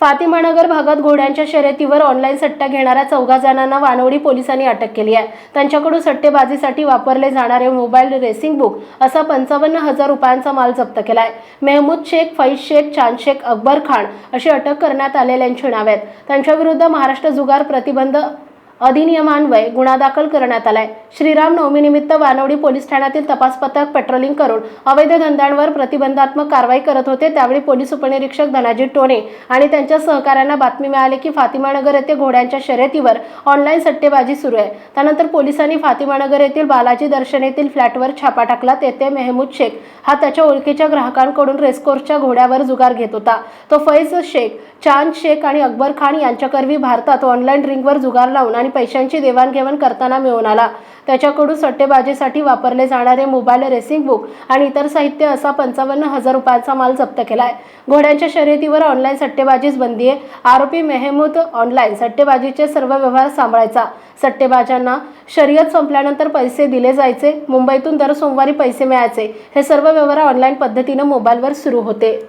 फातिमानगर भागात घोड्यांच्या शर्यतीवर ऑनलाईन सट्टा घेणाऱ्या चौघा जणांना वानवडी पोलिसांनी अटक केली आहे. त्यांच्याकडून सट्टेबाजीसाठी वापरले जाणारे मोबाईल रेसिंग बुक असा पंचावन्न हजार रुपयांचा माल जप्त केला आहे मेहमूद शेख फैज शेख चांद शेख अकबर खान अशी अटक करण्यात आलेल्यांची नावे आहेत. त्यांच्याविरुद्ध महाराष्ट्र जुगार प्रतिबंध अधिनियमान्वये गुन्हा दाखल करण्यात आलाय. श्रीराम नवमीनिमित्त वानवडी पोलीस ठाण्यातील तपास पथक पेट्रोलिंग करून अवैध धंद्यांवर प्रतिबंधात्मक कारवाई करत होते. त्यावेळी पोलीस उपनिरीक्षक धनाजी टोणे आणि त्यांच्या सहकाऱ्यांना बातमी मिळाली की फातिमानगर येथे घोड्यांच्या शर्यतीवर ऑनलाईन सट्टेबाजी सुरू आहे. त्यानंतर पोलिसांनी फातिमानगर येथील बालाजी दर्शन येथील फ्लॅटवर छापा टाकला तेथे मेहमूद शेख हा त्याच्या ओळखीच्या ग्राहकांकडून रेसकोर्सच्या घोड्यावर जुगार घेत होता. तो फैज शेख चांद शेख आणि अकबर खान यांच्याकरवी भारतात ऑनलाईन रिंगवर जुगार लावून आणि आणि पैशांची देवाणघेवाण करताना मिळून आला. त्याच्याकडून सट्टेबाजीसाठी वापरले जाणारे मोबाईल रेसिंग बुक आणि इतर साहित्य असा पंचावन्न हजार रुपयांचा माल जप्त केलाय. घोड्यांच्या शर्यतीवर ऑनलाईन सट्टेबाजीच बंदी आहे. आरोपी मेहमूद ऑनलाईन सट्टेबाजीचे सर्व व्यवहार सांभाळायचा. सट्टेबाजांना शर्यत संपल्यानंतर पैसे दिले जायचे. मुंबईतून दर सोमवारी पैसे मिळायचे. हे सर्व व्यवहार ऑनलाईन पद्धतीनं मोबाईलवर सुरू होते.